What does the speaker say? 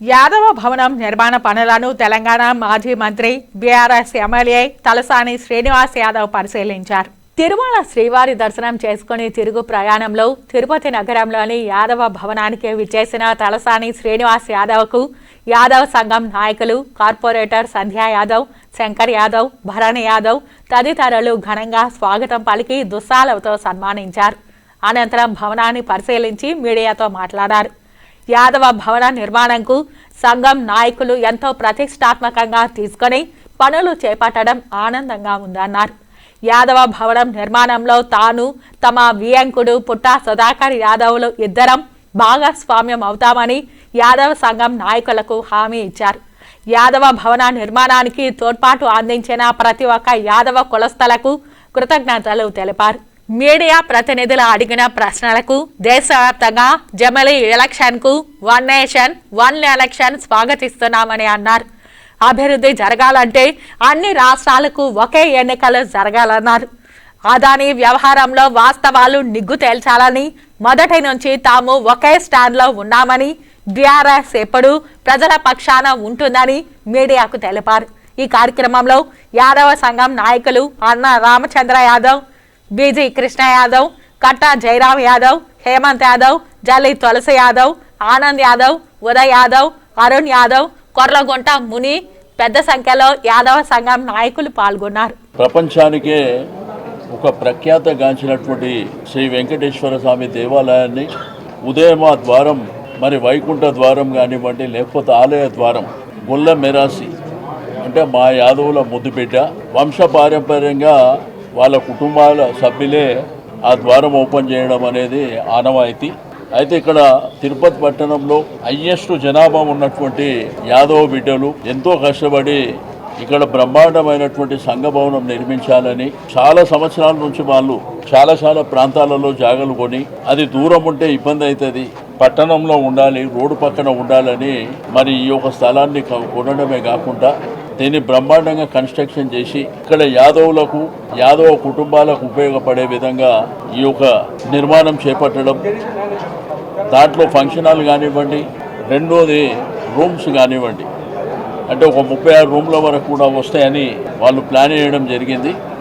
యాదవ భవనం నిర్మాణ పనులను తెలంగాణ మాజీ మంత్రి బీఆర్ఎస్ ఎమ్మెల్యే తలసాని శ్రీనివాస్ యాదవ్ పరిశీలించారు. తిరుమల శ్రీవారి దర్శనం చేసుకుని తిరుగు ప్రయాణంలో తిరుపతి నగరంలోని యాదవ భవనానికి విచ్చేసిన తలసాని శ్రీనివాస్ యాదవ్కు యాదవ్ సంఘం నాయకులు కార్పొరేటర్ సంధ్యా యాదవ్ శంకర్ యాదవ్ భరణి యాదవ్ తదితరులు ఘనంగా స్వాగతం పలికి దుస్సాలతో సన్మానించారు. అనంతరం భవనాన్ని పరిశీలించి మీడియాతో మాట్లాడారు. యాదవ భవన నిర్మాణంకు సంఘం నాయకులు ఎంతో ప్రతిష్టాత్మకంగా తీసుకొని పనులు చేపట్టడం ఆనందంగా ఉందన్నారు. యాదవ భవనం నిర్మాణంలో తాను తమ వియంకుడు పుట్టా సుధాకర్ యాదవ్లు ఇద్దరం భాగస్వామ్యం అవుతామని యాదవ సంఘం నాయకులకు హామీ ఇచ్చారు. యాదవ భవన నిర్మాణానికి తోడ్పాటు అందించిన ప్రతి ఒక్క యాదవ కులస్థలకు కృతజ్ఞతలు తెలిపారు. మీడియా ప్రతినిధులు అడిగిన ప్రశ్నలకు దేశవ్యాప్తంగా జమలి ఎలక్షన్కు వన్ నేషన్ వన్ ఎలక్షన్ స్వాగతిస్తున్నామని అన్నారు. అభివృద్ధి జరగాలంటే అన్ని రాష్ట్రాలకు ఒకే ఎన్నికలు జరగాలన్నారు. అదాని వ్యవహారంలో వాస్తవాలు నిగ్గు తేల్చాలని మొదటి నుంచి తాము ఒకే స్టాండ్లో ఉన్నామని బీఆర్ఎస్ ఎప్పుడు ప్రజల పక్షాన ఉంటుందని మీడియాకు తెలిపారు. ఈ కార్యక్రమంలో యాదవ సంఘం నాయకులు అన్న రామచంద్ర యాదవ్ బీజీ కృష్ణ యాదవ్ కట్టా జయరాం యాదవ్ హేమంత్ యాదవ్ జల్లి తులసి యాదవ్ ఆనంద్ యాదవ్ ఉదయ్ యాదవ్ అరుణ్ యాదవ్ కొర్లగుంట ముని పెద్ద సంఖ్యలో యాదవ సంఘం నాయకులు పాల్గొన్నారు. ప్రపంచానికే ఒక ప్రఖ్యాతగాంచినటువంటి శ్రీ వెంకటేశ్వర స్వామి దేవాలయాన్ని ఉదయమా ద్వారం మరి వైకుంఠ ద్వారం కానివ్వండి లేకపోతే ఆలయ ద్వారం గొల్ల మెరాసి అంటే మా యాదవుల ముద్దుబిడ్డ వంశ పారంపర్యంగా వాళ్ళ కుటుంబాల సభ్యులే ఆ ద్వారం ఓపెన్ చేయడం అనేది ఆనవాయితీ. అయితే ఇక్కడ తిరుపతి పట్టణంలో హయ్యెస్ట్ జనాభా ఉన్నటువంటి యాదవ బిడ్డలు ఎంతో కష్టపడి ఇక్కడ బ్రహ్మాండమైనటువంటి సంఘభవనం నిర్మించాలని చాలా సంవత్సరాల నుంచి వాళ్ళు చాలా చాలా ప్రాంతాలలో జాగలు కొని అది దూరం ఉంటే ఇబ్బంది అవుతుంది పట్టణంలో ఉండాలి రోడ్డు పక్కన ఉండాలని మరి ఈ యొక్క స్థలాన్ని కొనడమే కాకుండా దీన్ని బ్రహ్మాండంగా కన్స్ట్రక్షన్ చేసి ఇక్కడ యాదవులకు యాదవ కుటుంబాలకు ఉపయోగపడే విధంగా ఈ యొక్క నిర్మాణం చేపట్టడం దాంట్లో ఫంక్షన్ హాల్ కానివ్వండి రెండోది రూమ్స్ కానివ్వండి. అంటే ఒక ముప్పై ఆరు రూమ్ల వరకు కూడా వస్తాయని వాళ్ళు ప్లాన్ చేయడం జరిగింది.